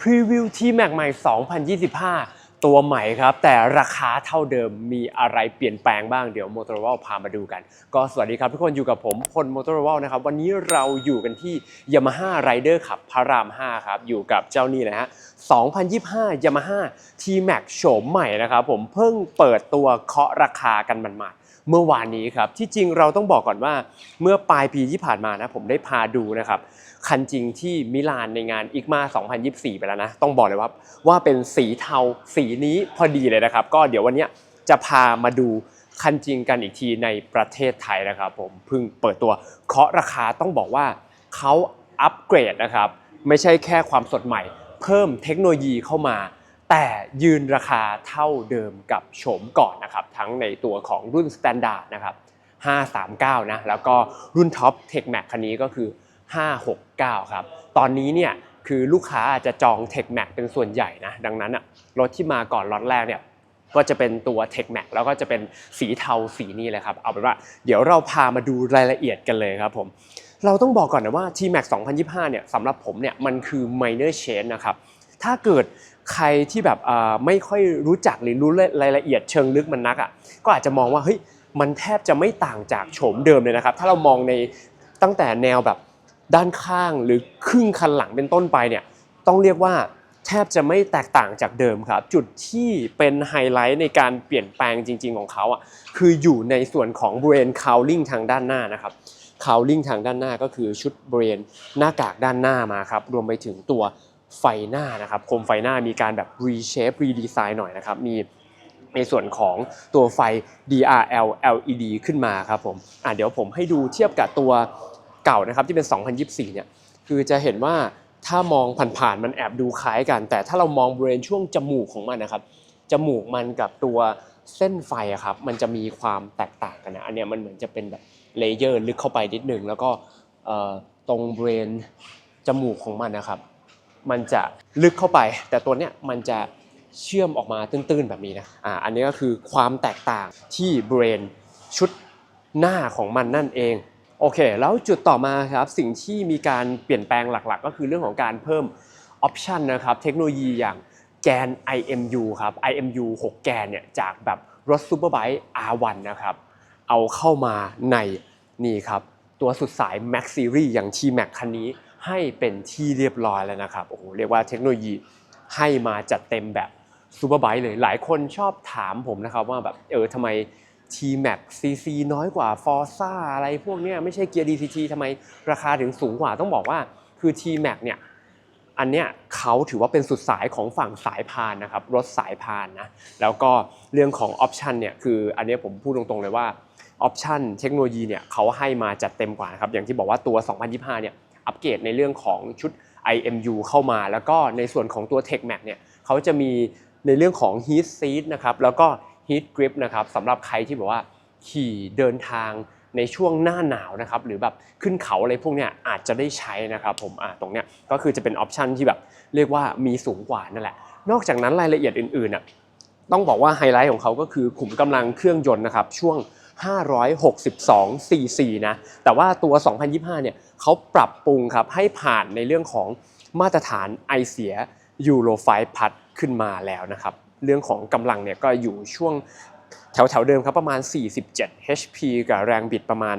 พรีวิวที่แม็กใหม่ 2025 ตัวใหม่ครับ แต่ราคาเท่าเดิมมีอะไรเปลี่ยนแปลงบ้างเดี๋ยว Motorola พามาดูกัน ก็สวัสดีครับทุกคนอยู่กับผมพล Motorola นะครับ วันนี้เราอยู่กันที่ Yamaha Rider ขับพระราม 5 ครับ อยู่กับเจ้านี่นะฮะ 2025 Yamaha T-Max โฉมใหม่นะครับผมเพิ่งเปิดตัวเคาะราคากันมันมาเมื่อวานนี้ครับที่จริงเราต้องบอกก่อนว่าเมื่อปลายปีที่ผ่านมานะผมได้พาดูนะครับคันจริงที่มิลานในงานอิกมา 2024 ไปแล้วนะ ต้องบอกเลยว่าว่าเป็นสีเทาสีนี้พอดีเลยนะครับ ก็เดี๋ยววันนี้จะพามาดูคันจริงกันอีกทีในประเทศไทยนะครับผมเพิ่งเปิดตัวเคาะราคาต้องบอกว่าเขาอัปเกรดนะครับไม่ใช่แค่ความสดใหม่ เพิ่มเทคโนโลยีเข้ามา แต่ยืนราคาเท่าเดิมกับโฉมก่อนนะครับ ทั้งในตัวของรุ่น Standard นะครับ 539 นะ แล้วก็รุ่นท็อป Tech Max คันนี้ก็คือ 569 ครับ ตอนนี้เนี่ยคือลูกค้าอาจจะจอง Tech Max เป็นส่วนใหญ่นะ ดังนั้นอะรถที่มาก่อนล็อตแรกเนี่ยก็จะเป็นตัว Tech Max แล้วก็จะเป็นสีเทาสีนี้เลยครับ เอาเป็นว่าเดี๋ยวเราพามาดูรายละเอียดกันเลยครับผม เราต้องบอกก่อนนะว่า T-Max 2025 เนี่ยสำหรับผมเนี่ยมันคือ minor change นะครับ ถ้าเกิดใครที่แบบไม่ค่อยรู้จักหรือรู้รายละเอียดเชิงลึกมันนักอะก็อาจจะมองว่าเฮ้ยมันแทบจะไม่ต่างจากโฉมเดิมเลยนะครับ ถ้าเรามองในตั้งแต่แนวแบบด้านข้างหรือครึ่งคันหลังเป็นต้นไปเนี่ยต้องเรียกว่าแทบจะไม่แตกต่างจากเดิมครับ จุดที่เป็นไฮไลท์ในการเปลี่ยนแปลงจริง ๆ ของเขาอะคืออยู่ในส่วนของบริเวณคาวลิงทางด้านหน้านะครับ คาวลิงทางด้านหน้าก็คือชุดบริเวณหน้ากากด้านหน้ามาครับ รวมไปถึงตัวไฟหน้านะครับโคมไฟหน้ามีการแบบ reshape redesign หน่อยนะครับ มีในส่วนของตัวไฟ DRL LED ขึ้นมาครับผมอะเดี๋ยวผมให้ดูเทียบกับตัวเก่านะครับที่เป็น 2024 เนี่ย คือจะเห็นว่าถ้ามองผ่านๆมันแอบดูคล้ายกัน แต่ถ้าเรามองบริเวณช่วงจมูกของมันนะครับ จมูกมันกับตัวเส้นไฟอะครับ มันจะมีความแตกต่างกันนะ อันเนี้ยมันเหมือนจะเป็นแบบ เลเยอร์ลึกเข้าไปนิดหนึ่งแล้วก็ตรงบริเวณจมูกของมันนะครับ มันจะลึกเข้าไป แต่ตัวเนี้ยมันจะเชื่อมออกมาตื้นๆแบบนี้นะอ่าอันนี้ก็คือความแตกต่างที่บรนชุดหน้าของมันนั่นเองโอเค แล้วจุดต่อมาครับสิ่งที่มีการเปลี่ยนแปลงหลักๆ ก็คือเรื่องของการเพิ่มออปชันนะครับเทคโนโลยีอย่างแกน IMU ครับ IMU 6 แกนเนี่ยจากแบบรถ Superbike R1 นะครับ เอาเข้ามาในนี่ครับตัวสุดสาย Max Series อย่าง T-Max คันนี้ให้เป็นที่เรียบร้อยแล้วนะครับโอ้โหเรียกว่าเทคโนโลยีให้มาจัดเต็มแบบซูเปอร์ไบค์เลยหลายคนชอบถามผมนะครับว่าแบบเออทำไม T-Max CC น้อยกว่า Forza อะไรพวกนี้ไม่ใช่เกียร์ DCT ทำไมราคาถึงสูงกว่าต้องบอกว่าคือ T-Max เนี่ยอันเนี้ยเขาถือว่าเป็นสุดสายของฝั่งสายพานนะครับรถสายพานนะแล้วก็เรื่องของออปชันเนี่ยคืออันเนี้ยผมพูดตรงๆเลยว่า ออปชันเทคโนโลยีเนี่ยเขาให้มาจัดเต็มกว่าครับอย่างที่บอกว่าตัว 2025 เนี่ยอัปเกรดในเรื่องของชุด IMU เข้ามา แล้วก็ในส่วนของตัว Tech Max เนี่ยเขาจะมีในเรื่องของ Heat Seat นะครับแล้วก็ Heat Grip นะครับสำหรับใครที่แบบว่าขี่เดินทางในช่วงหน้าหนาวนะครับหรือแบบขึ้นเขาอะไรพวกเนี้ยอาจจะได้ใช้นะครับผมอ่าตรงเนี้ยก็คือจะเป็นออปชันที่แบบเรียกว่ามีสูงกว่านั่นแหละ นอกจากนั้นรายละเอียดอื่นๆน่ะต้องบอกว่าไฮไลท์ของเขาก็คือขุมกำลังเครื่องยนต์นะครับช่วง 562 cc นะ แต่ว่าตัว 2025 เนี่ยเขาปรับปรุงครับให้ผ่านในเรื่องของมาตรฐานไอเสียยูโร5พัดขึ้นมาแล้วนะครับ เรื่องของกำลังเนี่ยก็อยู่ช่วงแถวแถวๆเดิมครับประมาณ 47 HP กับแรงบิดประมาณ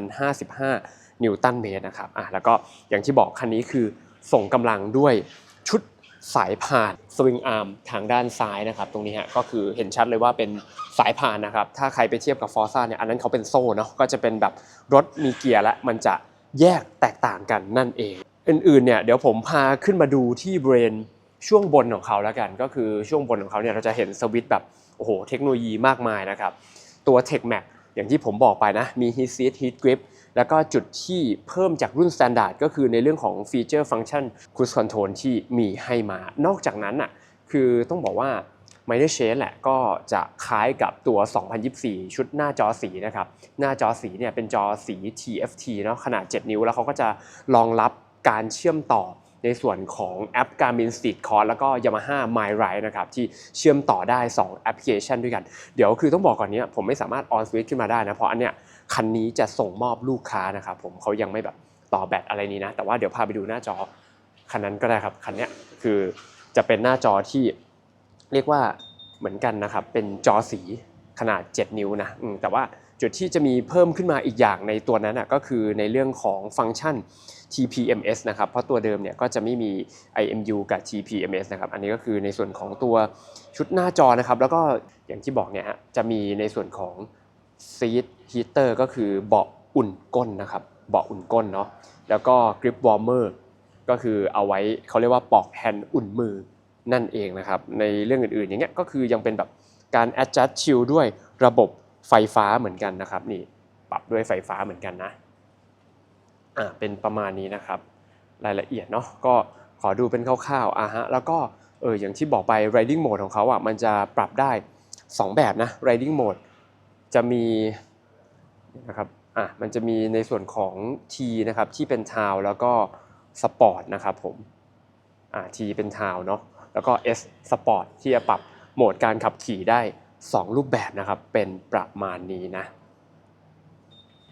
55 นิวตันเมตรนะครับอะแล้วก็อย่างที่บอกคันนี้คือส่งกำลังด้วยชุด สายพานสวิงอาร์มทางด้านซ้ายนะครับ ตรงนี้ฮะก็คือเห็นชัดเลยว่าเป็นสายพานนะครับ ถ้าใครไปเทียบกับฟอร์ซ่าเนี่ยอันนั้นเขาเป็นโซ่เนาะก็จะเป็นแบบรถมีเกียร์และมันจะแยกแตกต่างกันนั่นเอง อื่นๆเนี่ยเดี๋ยวผมพาขึ้นมาดูที่เบรนช่วงบนของเขาแล้วกัน ก็คือช่วงบนของเขาเนี่ยเราจะเห็นสวิตช์แบบโอ้โหเทคโนโลยีมากมายนะครับ ตัว Tech Max อย่างที่ผมบอกไปนะมี Heat Seat Heat Grip แล้วก็จุดที่เพิ่มจากรุ่น Standard ก็คือในเรื่องของฟีเจอร์ฟังก์ชัน Cruise Control ที่มีให้มา นอกจากนั้นอะคือต้องบอกว่า Minor Shade แหละก็จะคล้ายกับตัว 2024 ชุดหน้าจอสีนะครับ หน้าจอสีเนี่ยเป็นจอสี TFT เนาะขนาด 7 นิ้ว แล้วเขาก็จะรองรับการเชื่อมต่อ ในส่วนของแอป Garmin Street Course แล้วก็ Yamaha My Ride นะครับที่เชื่อมต่อได้ 2 แอปพลิเคชันด้วยกัน เดี๋ยวคือต้องบอกก่อนเนี้ยผมไม่สามารถ on switch ขึ้นมาได้นะ เพราะอันเนี้ยคันนี้จะส่งมอบลูกค้านะครับผมเขายังไม่แบบต่อแบตอะไรนี้นะ แต่ว่าเดี๋ยวพาไปดูหน้าจอคันนั้นก็ได้ครับคันเนี้ยคือจะเป็นหน้าจอที่เรียกว่าเหมือนกันนะครับเป็นจอสีขนาด 7 นิ้วนะแต่ว่า จุดที่จะมีเพิ่มขึ้นมาอีกอย่างในตัวนั้นก็คือในเรื่องของฟังก์ชัน TPMS นะครับ เพราะตัวเดิมเนี่ยก็จะไม่มี IMU กับ TPMS นะครับ อันนี้ก็คือในส่วนของตัวชุดหน้าจอนะครับ แล้วก็อย่างที่บอกเนี่ยฮะจะมีในส่วนของ Seat Heater ก็คือเบาะอุ่นก้นนะครับ เบาะอุ่นก้นเนาะ แล้วก็ Grip Warmer ก็คือเอาไว้เขาเรียกว่าปอกแฮนด์อุ่นมือนั่นเองนะครับ ในเรื่องอื่นๆอย่างเงี้ยก็คือยังเป็นแบบการ adjust chill ด้วยระบบ ไฟฟ้าเหมือนกันนะครับนี่ปรับด้วยไฟฟ้าเหมือนกันนะอ่าเป็นประมาณนี้นะครับ รายละเอียดเนาะก็ขอดูเป็นคร่าวๆอะฮะแล้วก็เอออย่างที่บอกไป riding mode ของเขาอะมันจะปรับได้ 2 แบบนะ riding mode จะมีนะครับอะมันจะมีในส่วนของ T นะครับที่เป็น Town แล้วก็ Sport นะครับผมอ่า T เป็น Town เนาะแล้วก็ S Sport ที่จะปรับโหมดการขับขี่ได้ 2 รูปแบบนะครับเป็นประมาณนี้นะ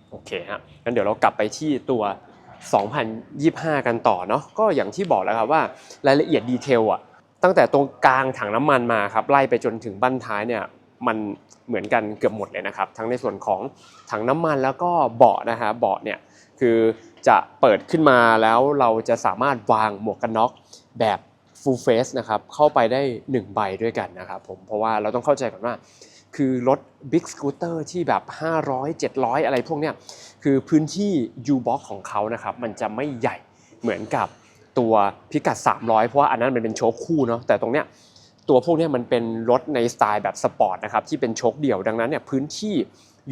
โอเคฮะงั้นเดี๋ยวเรากลับไปที่ตัว 2025 กันต่อเนาะก็อย่างที่บอกแล้วครับว่ารายละเอียดดีเทลอะตั้งแต่ตรงกลางถังน้ำมันมาครับไล่ไปจนถึงบั้นท้ายเนี่ยมันเหมือนกันเกือบหมดเลยนะครับ ทั้งในส่วนของถังน้ำมันแล้วก็เบาะนะฮะเบาะเนี่ยคือจะเปิดขึ้นมาแล้วเราจะสามารถวางหมวกกันน็อกแบบ full face นะครับเข้าไปได้ 1 ใบด้วยกันนะครับผมเพราะว่าเราต้องเข้าใจก่อนว่า คือรถ Big Scooter ที่แบบ 500 700 อะไรพวกเนี้ยคือพื้นที่ U-Box ของเขานะครับมันจะไม่ใหญ่เหมือนกับตัวพิกัด 300 เพราะว่าอันนั้นมันเป็นโชคคู่เนาะแต่ตรงเนี้ยตัวพวกเนี้ยมันเป็นรถในสไตล์แบบสปอร์ตนะครับที่เป็นโชคเดี่ยวดังนั้นเนี่ยพื้นที่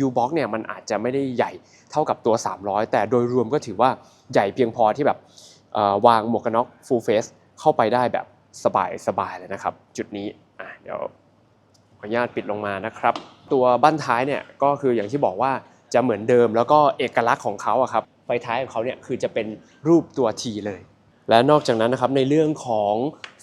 U-Box เนี่ยมันอาจจะไม่ได้ใหญ่เท่ากับตัว 300 แต่โดยรวมก็ถือว่าใหญ่เพียงพอที่แบบวางหมวกกันน็อก full face ข้าไปได้แบบสบายๆเลยนะครับ จุดนี้เดี๋ยวขออนุญาตปิดลงมานะครับ ตัวบั้นท้ายเนี่ยก็คืออย่างที่บอกว่าจะเหมือนเดิมแล้วก็เอกลักษณ์ของเขาอะครับไฟท้ายของเขาเนี่ยคือจะเป็นรูปตัว T เลย และนอกจากนั้นนะครับในเรื่องของ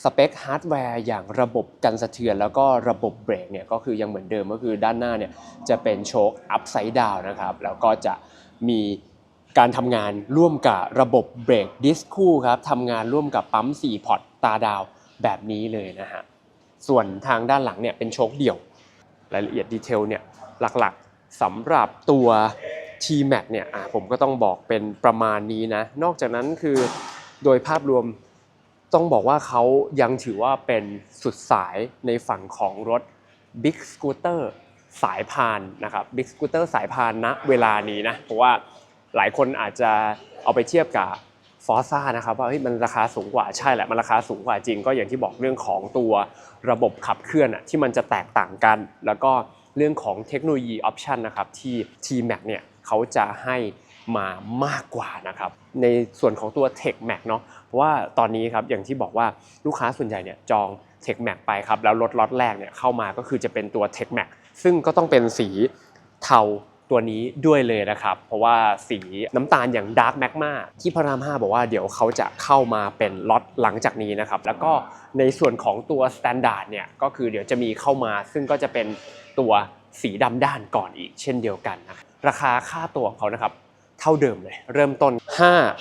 สเปคฮาร์ดแวร์อย่างระบบกันสะเทือน แล้วก็ระบบเบรกเนี่ยก็คือยังเหมือนเดิมก็คือด้านหน้าเนี่ยจะเป็นโชคอัพไซด์ดาวนะครับแล้วก็จะมี การทำงานร่วมกับระบบเบรกดิสคู่ครับทำงานร่วมกับปั๊ม4พอร์ตตาดาวแบบนี้เลยนะฮะส่วนทางด้านหลังเนี่ยเป็นโชคเดี่ยว รายละเอียดดีเทลเนี่ยหลักๆสำหรับตัว T-Max เนี่ยผมก็ต้องบอกเป็นประมาณนี้นะ นอกจากนั้นคือโดยภาพรวมต้องบอกว่าเขายังถือว่าเป็นสุดสายในฝั่งของรถ Big Scooter สายพานนะครับ Big Scooter สายพานณเวลานี้นะ เพราะว่า หลายคนอาจจะเอาไปเทียบกับฟอร์ซ่านะครับว่าเฮ้ยมันราคาสูงกว่าใช่แหละมันราคาสูงกว่าจริง ก็อย่างที่บอกเรื่องของตัวระบบขับเคลื่อนอะที่มันจะแตกต่างกัน แล้วก็เรื่องของเทคโนโลยีออปชันนะครับที่ T-Max เนี่ยเขาจะให้มามากกว่านะครับในส่วนของตัว Tech Max เนาะเพราะว่าตอนนี้ครับอย่างที่บอกว่าลูกค้าส่วนใหญ่เนี่ยจอง Tech Max ไปครับแล้วรถล็อตแรกเนี่ยเข้ามาก็คือจะเป็นตัว Tech Max ซึ่งก็ต้องเป็นสีเทา ตัวนี้ด้วยเลยนะครับ เพราะว่าสีน้ำตาลอย่าง Dark Magma ที่พระราม 5 บอกว่าเดี๋ยวเขาจะเข้ามาเป็นล็อตหลังจากนี้นะครับ แล้วก็ในส่วนของตัว Standard เนี่ยก็คือเดี๋ยวจะมีเข้ามา ซึ่งก็จะเป็นตัวสีดำด้านก่อนอีกเช่นเดียวกันนะราคาค่าตัวของเขานะครับเท่าเดิมเลย เริ่มต้น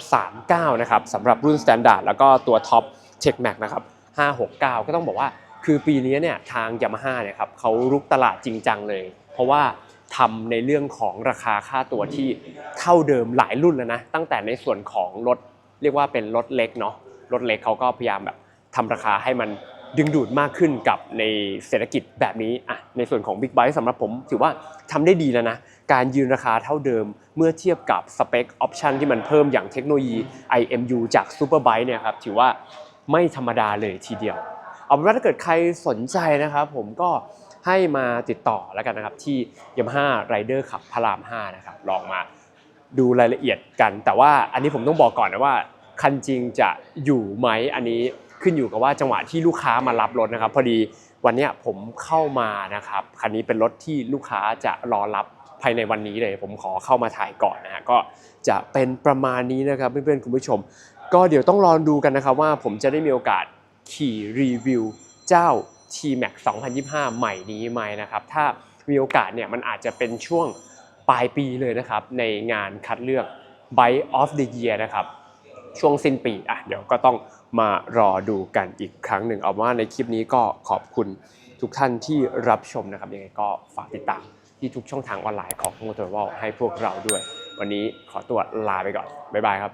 539 นะครับสำหรับรุ่น Standard แล้วก็ตัว Top Tech Max นะครับ 569 ก็ต้องบอกว่าคือปีนี้เนี่ยทาง Yamaha เนี่ยครับเขารุกตลาดจริงจังเลย เพราะว่า ทำในเรื่องของราคาค่าตัวที่เท่าเดิมหลายรุ่นแล้วนะ ตั้งแต่ในส่วนของรถเรียกว่าเป็นรถเล็กเนาะรถเล็กเขาก็พยายามแบบทำราคาให้มันดึงดูดมากขึ้นกับในเศรษฐกิจแบบนี้อะในส่วนของ Big Bike สำหรับผม ถือว่าทำได้ดีแล้วนะ การยืนราคาเท่าเดิมเมื่อเทียบกับสเปคออปชันที่มันเพิ่มอย่างเทคโนโลยี IMU จาก Superbike เนี่ยครับถือว่าไม่ธรรมดาเลยทีเดียว เอาเป็นว่าถ้าเกิดใครสนใจนะครับผมก็ ให้มาติดต่อแล้วกันนะครับที่ Yamaha Rider ขับพระราม5นะครับลองมาดูรายละเอียดกัน แต่ว่าอันนี้ผมต้องบอกก่อนนะว่า คันจริงจะอยู่ไหมอันนี้ขึ้นอยู่กับว่าจังหวะที่ลูกค้ามารับรถนะครับ พอดีวันนี้ผมเข้ามานะครับคันนี้เป็นรถที่ลูกค้าจะรอรับภายในวันนี้เลย ผมขอเข้ามาถ่ายก่อนนะฮะก็จะเป็นประมาณนี้นะครับเพื่อนๆคุณผู้ชม ก็เดี๋ยวต้องรอดูกันนะครับว่าผมจะได้มีโอกาสขี่รีวิวเจ้า T-Max 2025 ใหม่นี้ไหมนะครับ ถ้ามีโอกาสเนี่ยมันอาจจะเป็นช่วงปลายปีเลยนะครับ ในงานคัดเลือก Bike of the Year นะครับ ช่วงสิ้นปีอะเดี๋ยวก็ต้องมารอดูกันอีกครั้งหนึ่ง เอาว่าในคลิปนี้ก็ขอบคุณทุกท่านที่รับชมนะครับ ยังไงก็ฝากติดตามที่ทุกช่องทางออนไลน์ของ m o t o r o ให้พวกเราด้วย วันนี้ขอตัวลาไปก่อน บ๊ายบายครับ